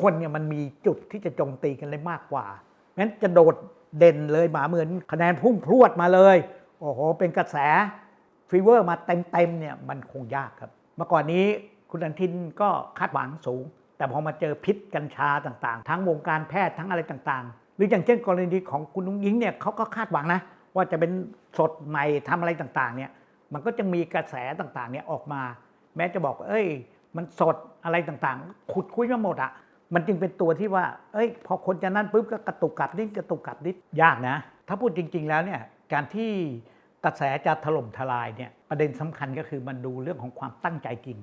คนเนี่ยมันมีจุดที่จะโจมตีกันได้มากกว่างั้นจะโดดเด่นเลยหมาเหมือนคะแนนพุ่งพรวดมาเลย โอ้โห เป็นกระแสฟีเวอร์มาเต็มๆเนี่ยมันคงยากครับ เมื่อก่อนนี้คุณอันทินก็คาดหวังสูง แต่พอมาเจอพิษกัญชาต่างๆ ทั้งวงการแพทย์ทั้งอะไรต่างๆ หรืออย่างเช่นกรณีของคุณนุ้งยิงเนี่ยเขาก็คาดหวังนะ ว่าจะเป็นสดใหม่ทำอะไรต่างๆเนี่ยมันก็จะมีกระแสต่างๆเนี่ยออกมา แม้จะบอกเอ้ย มันสดอะไรต่างๆ ขุดคุยมาหมดอะ มันจึงเป็นตัวที่ว่า เอ้ย พอคนจะนั่นปุ๊บก็กระตุกกลับนิดกระตุกกลับนิดยากนะ ถ้าพูดจริง ๆ แล้วเนี่ยการที่กระแสจะถล่มทลายเนี่ยประเด็นสำคัญก็คือมันดูเรื่องของความตั้งใจกิน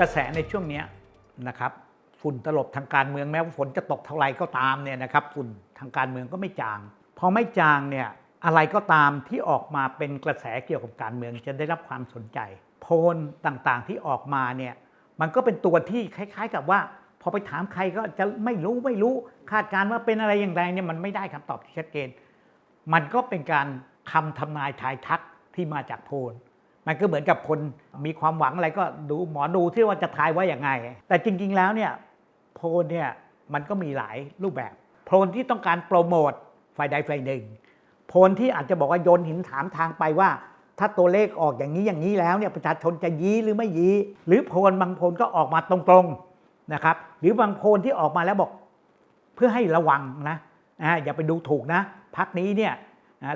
กระแสในช่วงนี้ นะครับฝุ่นตลบทางการเมืองแม้ว่าฝนจะตกเท่าไรก็ตามเนี่ยนะครับฝุ่นทางการเมืองก็ไม่จางพอไม่จางเนี่ยอะไรก็ตามที่ออกมาเป็นกระแสเกี่ยวกับการเมืองจะได้รับความสนใจ โพลต่างๆที่ออกมาเนี่ยมันก็เป็นตัวที่คล้าย ๆ กับว่า พอไปถามใครก็จะไม่รู้ไม่รู้คาดการณ์ว่าเป็นอะไรอย่างไรเนี่ยมันไม่ได้คำตอบที่ชัดเจน มันก็เป็นการคำทำนายทายทักที่มาจากโพล มันก็เหมือนกับคนมีความหวังอะไรก็ดูหมอดูที่ว่าจะทายว่าอย่างไง แต่จริง ๆ แล้วเนี่ยโพลเนี่ยมันก็มีหลายรูปแบบ โพลที่ต้องการโปรโมทฝ่ายใดฝ่ายหนึ่ง โพลที่อาจจะบอกว่าโยนหินถามทางไปว่า ถ้าตัวเลขออกอย่างนี้อย่างนี้แล้วเนี่ยประชาชนจะยี้หรือไม่ยี้ หรือโพลบางโพลก็ออกมาตรงๆนะครับหรือบางโพลที่ออกมาแล้วบอกเพื่อให้ระวังนะนะอย่าไปดูถูกนะพักนี้เนี่ย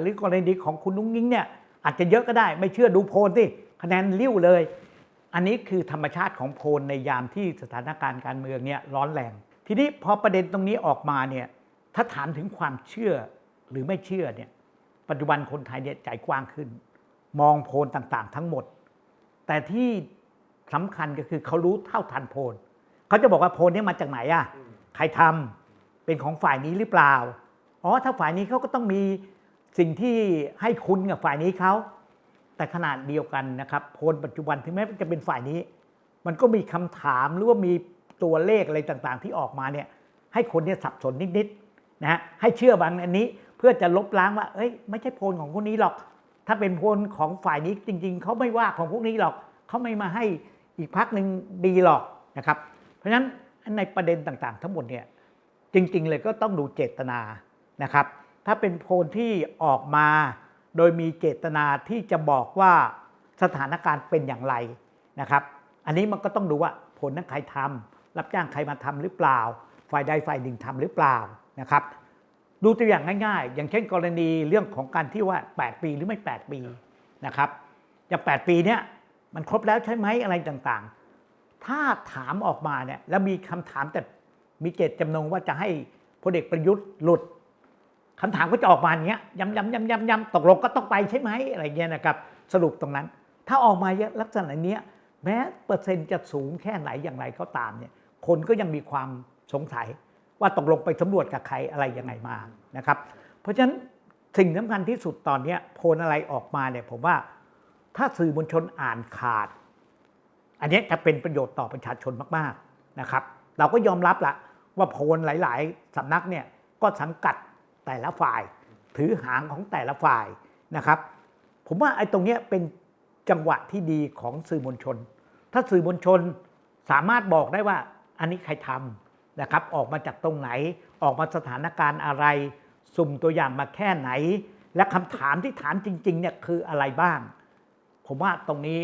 หรือกรณีของคุณนุ้งยิ้งเนี่ย อาจจะเยอะก็ได้ ไม่เชื่อดูโพลสิคะแนนริ้วเลย อันนี้คือธรรมชาติของโพลในยามที่สถานการณ์การเมืองเนี่ยร้อนแรง ทีนี้พอประเด็นตรงนี้ออกมาเนี่ยถ้าถามถึงความเชื่อหรือไม่เชื่อเนี่ยปัจจุบันคนไทยเนี่ยใจกว้างขึ้น มองโพลต่างๆ ทั้งหมด แต่ที่สำคัญก็คือเขารู้เท่าทันโพลเขาจะบอกว่าโพลนี้มาจากไหนอะใครทำเป็นของฝ่ายนี้หรือเปล่า อ๋อ ถ้าฝ่ายนี้เขาก็ต้องมี สิ่งที่ให้คุณกับฝ่ายนี้เขาแต่ขนาดเดียวกันนะครับโพลปัจจุบันถึงแม้จะเป็นฝ่ายนี้ มันก็มีคำถามหรือว่ามีตัวเลขอะไรต่างๆ ที่ออกมาเนี่ยให้คนเนี่ยสับสนนิดๆนะฮะให้เชื่อบางอันนี้เพื่อจะลบล้างว่าเอ้ยไม่ใช่โพลของคนนี้หรอก ถ้าเป็นโพลของฝ่ายนี้จริง ๆเขาไม่ว่าของพวกนี้หรอกเขาไม่มาให้อีกพักหนึ่งดีหรอกนะครับ เพราะฉะนั้นในประเด็นต่างๆ ทั้งหมดเนี่ยจริง ๆ เลยก็ต้องดูเจตนานะครับ ถ้าเป็นโพลที่ออกมา โดยมีเจตนาที่จะบอกว่าสถานการณ์เป็นอย่างไรนะครับ อันนี้มันก็ต้องดูว่าผลนั้นใครทำรับจ้างใครมาทำหรือเปล่า ฝ่ายใดฝ่ายหนึ่งทำหรือเปล่านะครับ ดูตัวอย่างง่าย ๆ อย่างเช่นกรณีเรื่องของการที่ว่า 8 ปีหรือไม่ 8 ปีนะครับอย่าง8ปีเนี้ยมันครบแล้วใช่ไหมอะไรต่างๆ ถ้าถามออกมาเนี่ยแล้วมีคำถามแต่มีเจตจำนงว่าจะให้พลเอกประยุทธ์หลุด คำถามก็จะออกมาอย่างเงี้ยย้ำย้ำย้ำย้ำย้ำตกลงก็ต้องไปใช่ไหมอะไรเงี้ยนะครับสรุปตรงนั้น ถ้าออกมาลักษณะเนี้ยแม้เปอร์เซ็นต์จะสูงแค่ไหนอย่างไรก็ตามเนี่ยคนก็ยังมีความสงสัยว่าตกลงไปสำรวจกับใครอะไรยังไงมานะครับ เพราะฉะนั้นสิ่งสำคัญที่สุดตอนนี้โพลอะไรออกมาเนี่ยผมว่าถ้าสื่อมวลชนอ่านขาด อันนี้จะเป็นประโยชน์ต่อประชาชนมาก ๆนะครับ เราก็ยอมรับละว่าโพลหลาย ๆสำนักเนี่ยก็สังกัด แต่ละฝ่าย ถือหางของแต่ละฝ่ายนะครับ ผมว่าไอ้ตรงนี้เป็นจังหวะที่ดีของสื่อมวลชน ถ้าสื่อมวลชนสามารถบอกได้ว่าอันนี้ใครทำนะครับ ออกมาจากตรงไหน ออกมาสถานการณ์อะไร สุ่มตัวอย่างมาแค่ไหน และคำถามที่ถามจริงๆเนี่ยคืออะไรบ้าง ผมว่าตรงนี้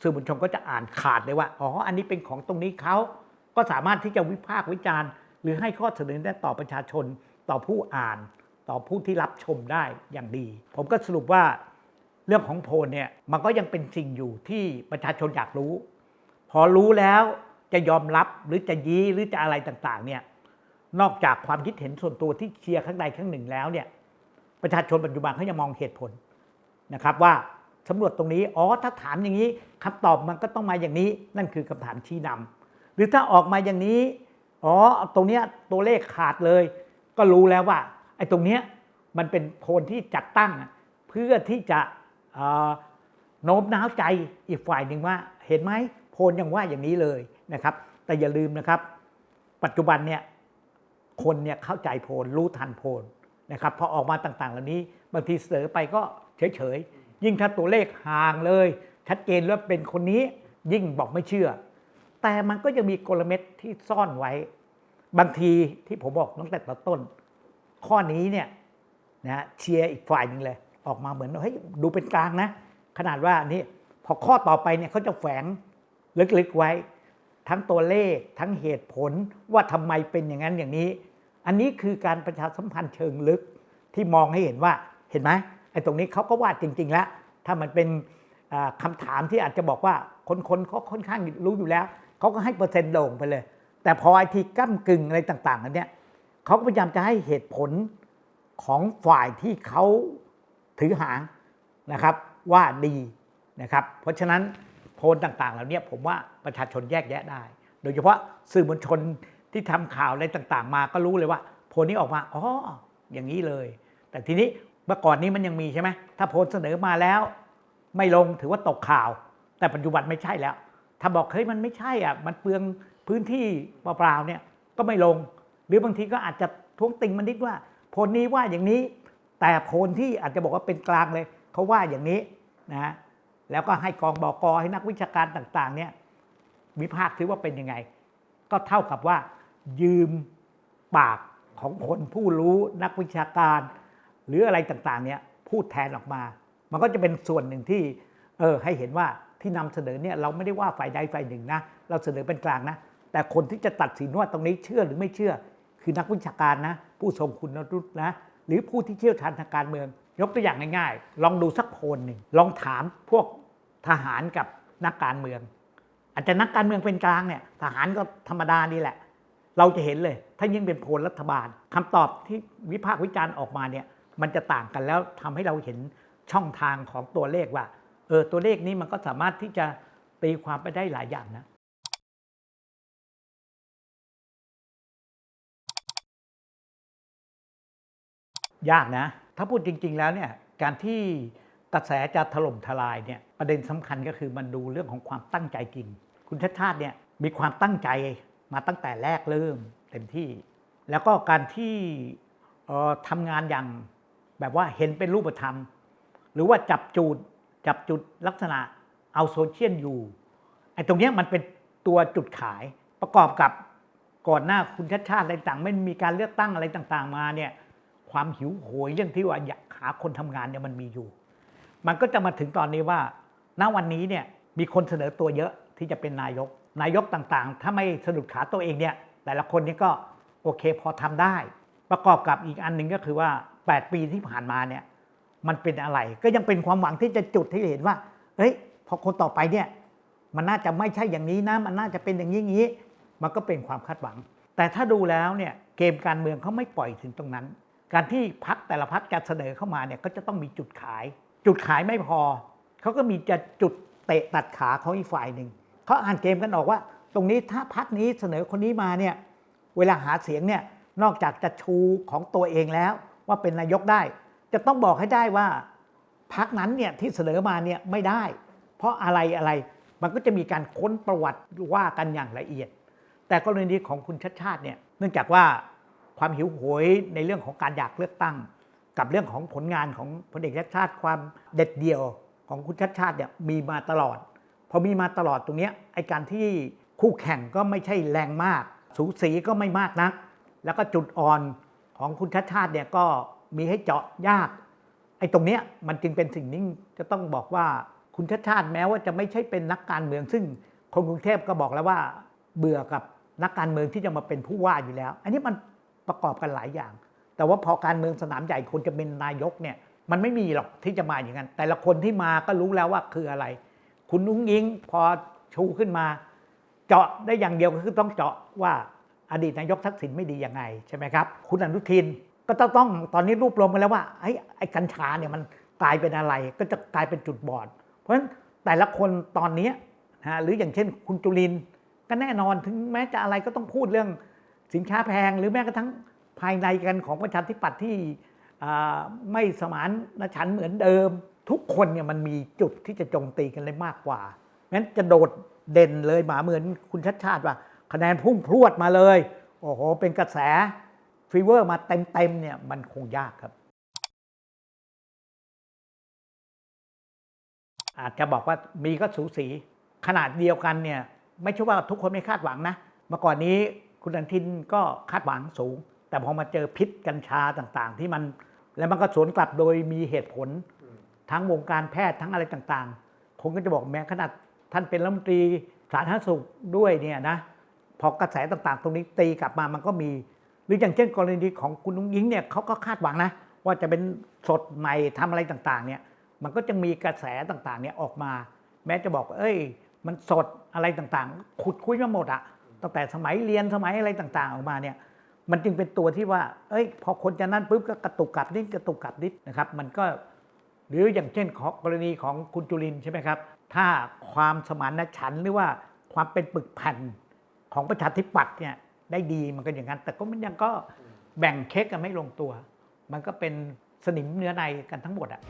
สื่อมวลชนก็จะอ่านขาดเลยว่า อ๋อ อันนี้เป็นของตรงนี้เขา ก็สามารถที่จะวิพากษ์วิจารณ์ หรือให้ข้อเสนอแนะต่อประชาชน ต่อผู้อ่าน ต่อผู้ที่รับชมได้อย่างดี ผมก็สรุปว่าเรื่องของโพลเนี่ยมันก็ยังเป็นสิ่งอยู่ที่ประชาชนอยากรู้ พอรู้แล้วจะยอมรับหรือจะยี้หรือจะอะไรต่างๆเนี่ยนอกจากความคิดเห็นส่วนตัวที่เชียร์ข้างใดข้างหนึ่งแล้วเนี่ยประชาชนปัจจุบันเขายังมองเหตุผลนะครับว่าสำรวจตรงนี้อ๋อถ้าถามอย่างนี้คำตอบมันก็ต้องมาอย่างนี้ นั่นคือคำถามชี้นำหรือถ้าออกมาอย่างนี้อ๋อตรงเนี้ยตัวเลขขาดเลย ก็รู้แล้วว่าไอ้ตรงเนี้ยมันเป็นโพลที่จัดตั้ง เพื่อที่จะโน้มน้าวใจอีกฝ่ายหนึ่งว่าเห็นไหมโพลยังว่าอย่างนี้เลยนะครับ แต่อย่าลืมนะครับ ปัจจุบันเนี่ยคนเนี่ยเข้าใจโพลรู้ทันโพลนะครับพอออกมาต่างๆ เหล่านี้บางทีเสนอไปก็เฉยๆ ยิ่งถ้าตัวเลขห่างเลย ชัดเจนว่าเป็นคนนี้ยิ่งบอกไม่เชื่อ แต่มันก็ยังมีกลเม็ดที่ซ่อนไว้ บางทีที่ผมบอกตั้งแต่ต้น ข้อนี้เนี่ยนะเชียร์อีกฝ่ายหนึ่งเลย ออกมาเหมือนเฮ้ยดูเป็นกลางนะ ขนาดว่านี่พอข้อต่อไปเนี่ยเขาจะแฝงลึกๆไว้ ทั้งตัวเลขทั้งเหตุผลว่าทำไมเป็นอย่างนั้นอย่างนี้ อันนี้คือการประชาสัมพันธ์เชิงลึกที่มองให้เห็นว่าเห็นไหมไอ้ตรงนี้เขาก็วาดจริง ๆ แล้ว ถ้ามันเป็นคำาถามที่อาจจะบอกว่าคนๆเขาค่อนข้างรู้อยู่แล้วเขาก็ให้เปอร์เซ็นต์โด่งไปเลย แต่พอไอที่ก้ากึ่งอะไรต่างๆอันเนี้ยเขาก็พยายามจะให้เหตุผลของฝ่ายที่เขาถือหางนะครับว่าดีนะครับเพราะฉะนั้นโพลต่างๆเหล่านี้ผมว่าประชาชนแยกแยะได้ โดยเฉพาะสื่อมวลชนที่ทำข่าวอะไรต่างๆ มาก็รู้เลยว่าโพลนี้ออกมาอ๋ออย่างนี้เลย แต่ทีนี้เมื่อก่อนนี้มันยังมีใช่ไหมถ้าโพลเสนอมาแล้ว ไม่ลงถือว่าตกข่าว แต่ปัจจุบันไม่ใช่แล้ว ถ้าบอกเฮ้ยมันไม่ใช่อะมันเปลือง พื้นที่เปล่าๆเนี่ยก็ไม่ลง หรือบางทีก็อาจจะท้วงติงมันนิดว่าโพลนี้ว่าอย่างนี้ แต่โพลที่อาจจะบอกว่าเป็นกลางเลยเขาว่าอย่างนี้นะแล้วก็ให้กองบอกอให้นักวิชาการต่างๆเนี่ยวิพากษ์ถือว่าเป็นยังไง ก็เท่ากับว่า ยืมปากของคนผู้รู้นักวิชาการ หรืออะไรต่างๆเนี่ยพูดแทนออกมา มันก็จะเป็นส่วนหนึ่งที่เออให้เห็นว่าที่นำเสนอเนี่ยเราไม่ได้ว่าฝ่ายใดฝ่ายหนึ่งนะ เราเสนอเป็นกลางนะ แต่คนที่จะตัดสินว่าตรงนี้เชื่อหรือไม่เชื่อ คือนักวิชาการนะ ผู้ทรงคุณรุตนะ หรือผู้ที่เชี่ยวชาญทางการเมือง ยกตัวอย่างง่ายๆ ลองดูสักโพลหนึ่งลองถามพวกทหารกับนักการเมือง อาจจะนักการเมืองเป็นกลางเนี่ยทหารก็ธรรมดานี่แหละ เราจะเห็นเลย ถ้ายิ่งเป็นโพลรัฐบาลคำตอบที่วิพากษ์วิจารณ์ออกมาเนี่ยมันจะต่างกันแล้วทำให้เราเห็นช่องทางของตัวเลขว่าเออตัวเลขนี้มันก็สามารถที่จะตีความไปได้หลายอย่างนะ ยากนะ ถ้าพูดจริง ๆ แล้วเนี่ยการที่กระแสจะถล่มทลายเนี่ยประเด็นสำคัญก็คือมันดูเรื่องของความตั้งใจจริง คุณชาติชาติเนี่ยมีความตั้งใจมาตั้งแต่แรกเริ่มเต็มที่ แล้วก็การที่เอ่อทำงานอย่างแบบว่าเห็นเป็นรูปธรรม หรือว่าจับจูดจับจุดลักษณะเอาโซเชียลอยู่ไอ้ตรงเนี้ยมันเป็นตัวจุดขายประกอบกับก่อนหน้าคุณชาติชาติอะไรต่างไม่มีการเลือกตั้งอะไรต่าง ๆ มาเนี่ย ความหิวโหยเรื่องที่ว่าอยากหาคนทำงานเนี่ยมันมีอยู่ มันก็จะมาถึงตอนนี้ว่า ณวันนี้เนี่ยมีคนเสนอตัวเยอะที่จะเป็นนายก นายกต่างๆ ถ้าไม่สะดุดขาตัวเองเนี่ยแต่ละคนนี่ก็โอเคพอทำได้ ประกอบกับอีกอันหนึ่งก็คือว่า 8 ปีที่ผ่านมาเนี่ยมันเป็นอะไร ก็ยังเป็นความหวังที่จะจุดที่เห็นว่าเฮ้ยพอคนต่อไปเนี่ยมันน่าจะไม่ใช่อย่างนี้นะมันน่าจะเป็นอย่างนี้นี้ มันก็เป็นความคาดหวัง แต่ถ้าดูแล้วเนี่ยเกมการเมืองเขาไม่ปล่อยถึงตรงนั้น การที่พักแต่ละพักจะเสนอเข้ามาเนี่ยก็จะต้องมีจุดขาย จุดขายไม่พอ เขาก็มีจะจุดเตะตัดขาเขาอีกฝ่ายหนึ่งเขาอ่านเกมกันออกว่า ตรงนี้ถ้าพักนี้เสนอคนนี้มาเนี่ยเวลาหาเสียงเนี่ยนอกจากจะชูของตัวเองแล้ว ว่าเป็นนายกได้ จะต้องบอกให้ได้ว่าพักนั้นเนี่ยที่เสนอมาเนี่ยไม่ได้ เพราะอะไรอะไรมันก็จะมีการค้นประวัติว่ากันอย่างละเอียด แต่กรณีของคุณชัดชาติเนี่ยเนื่องจากว่า ความหิวโหยในเรื่องของการอยากเลือกตั้ง กับเรื่องของผลงานของพลเอกชัดชาติ ความเด็ดเดี่ยวของคุณชัดชาติเนี่ยมีมาตลอดพอมีมาตลอดตรงนี้ไอการที่คู่แข่งก็ไม่ใช่แรงมาก สูสีก็ไม่มากนัก แล้วก็จุดอ่อนของคุณชัดชาติเนี่ยก็มีให้เจาะยากไอ้ตรงเนี้ยมันจึงเป็นสิ่งที่จะต้องบอกว่าคุณชาติชาติแม้ว่าจะไม่ใช่เป็นนักการเมือง ซึ่งคนกรุงเทพก็บอกแล้วว่า เบื่อกับนักการเมืองที่จะมาเป็นผู้ว่าอยู่แล้ว อันนี้มัน ประกอบกันหลายอย่าง แต่ว่าพอการเมืองสนามใหญ่คนจะเป็นนายกเนี่ยมันไม่มีหรอกที่จะมาอย่างนั้น แต่ละคนที่มาก็รู้แล้วว่าคืออะไร คุณนุ้งยิงพอชูขึ้นมา เจาะได้อย่างเดียวก็คือต้องเจาะว่าอดีตนายกทักษิณไม่ดียังไงใช่ไหมครับ คุณอนุทินก็ต้องต้องตอนนี้รวบรวมกันแล้วว่าไอ้ไอ้กัญชาเนี่ยมันกลายเป็นอะไร ก็จะกลายเป็นจุดบอด เพราะฉะนั้นแต่ละคนตอนนี้นะหรืออย่างเช่น คุณจุลินก็แน่นอนถึงแม้จะอะไรก็ต้องพูดเรื่อง สินค้าแพงหรือแม้กระทั่งภายในกันของประชาธิปัตย์ที่ไม่สมานฉันท์เหมือนเดิม ทุกคนเนี่ยมันมีจุดที่จะโจมตีกันเลยมากกว่างั้นจะโดดเด่นเลยหมาเหมือนคุณชัดชาติว่า คะแนนพุ่งพรวดมาเลย โอ้โห เป็นกระแสฟีเวอร์มาเต็มๆเนี่ยมันคงยากครับ อาจจะบอกว่ามีก็สูสี ขนาดเดียวกันเนี่ยไม่ใช่ว่าทุกคนไม่คาดหวังนะเมื่อก่อนนี้ คุณอนทินก็คาดหวังสูง แต่พอมาเจอพิษกัญชาต่างๆ ที่มันแล้วมันก็สวนกลับโดยมีเหตุผล ทั้งวงการแพทย์ทั้งอะไรต่างๆคงก็จะบอกแม้ขนาดท่านเป็นรัฐมนตรีสาธารณสุขด้วยเนี่ยนะพอกระแสต่างๆ ตรงนี้ตีกลับมามันก็มี หรืออย่างเช่นกรณีของคุณนุ้งยิงเนี่ยเขาก็คาดหวังนะว่าจะเป็นสดใหม่ทำอะไรต่างๆ เนี่ย มันก็จะมีกระแสต่างๆ เนี่ยออกมา แม้จะบอกเอ้ย มันสดอะไรต่างๆ ขุดคุยมาหมดอะ ตั้งแต่สมัยเรียนสมัยอะไรต่างๆ ออกมาเนี่ยมันจึงเป็นตัวที่ว่า เอ้ย พอคนจะนั่นปุ๊บก็กระตุกกลับนิดกระตุกกลับนิดนะครับ มันก็หรืออย่างเช่นของกรณีของคุณจุลินใช่ไหมครับ ถ้าความสมานฉันหรือว่าความเป็นปึกแผ่นของประชาธิปัตย์เนี่ยได้ดีมันก็อย่างนั้น แต่ก็มันยังก็แบ่งเค้กกันไม่ลงตัว มันก็เป็นสนิมเนื้อในกันทั้งหมดอะ